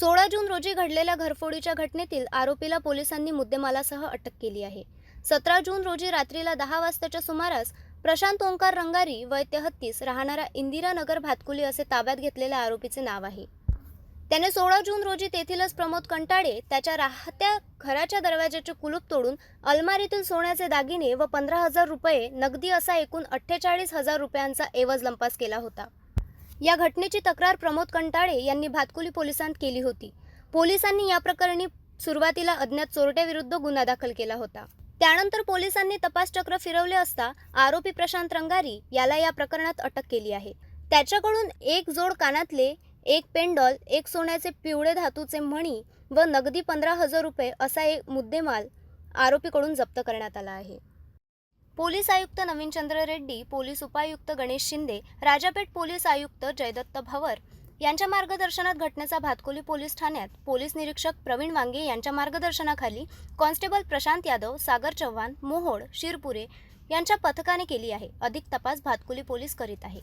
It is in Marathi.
सोळा जून रोजी घडलेल्या घरफोडीच्या घटनेतील आरोपीला पोलिसांनी मुद्देमालासह अटक केली आहे. सतरा जून रोजी रात्रीला दहा वाजताच्या सुमारास प्रशांत ओंकार रंगारी वय तेहत्तीस राहणारा इंदिरानगर भातकुली असे ताब्यात घेतलेल्या आरोपीचे नाव आहे. त्याने सोळा जून रोजी तेथीलच प्रमोद कंटाळे त्याच्या राहत्या घराच्या दरवाजाचे कुलूप तोडून अलमारीतील सोन्याचे दागिने व पंधरा हजार रुपये नगदी असा एकूण अठ्ठेचाळीस हजार रुपयांचा एवज लंपास केला होता. या घटनेची तक्रार प्रमोद कंटाळे यांनी भातकुली पोलिसांत केली होती. पोलिसांनी या प्रकरणी सुरुवातीला अज्ञात चोरट्याविरुद्ध गुन्हा दाखल केला होता. त्यानंतर पोलिसांनी तपासचक्र फिरवले असता आरोपी प्रशांत रंगारी याला या प्रकरणात अटक केली आहे. त्याच्याकडून एक जोड कानातले एक पेंडॉल एक सोन्याचे पिवळे धातूचे मणी व नगदी पंधरा हजार रुपये असा एक मुद्देमाल आरोपीकडून जप्त करण्यात आला आहे. पोलीस आयुक्त नवीनचंद्र रेड्डी पोलीस उपायुक्त गणेश शिंदे राजापेठ पोलीस आयुक्त जयदत्त भवर यांच्या मार्गदर्शनात घटनेचा भातकुली पोलीस ठाण्यात पोलीस निरीक्षक प्रवीण वांगे यांच्या मार्गदर्शनाखाली कॉन्स्टेबल प्रशांत यादव सागर चव्हाण मोहोड शिरपुरे यांच्या पथकाने केली आहे. अधिक तपास भातकुली पोलीस करीत आहे.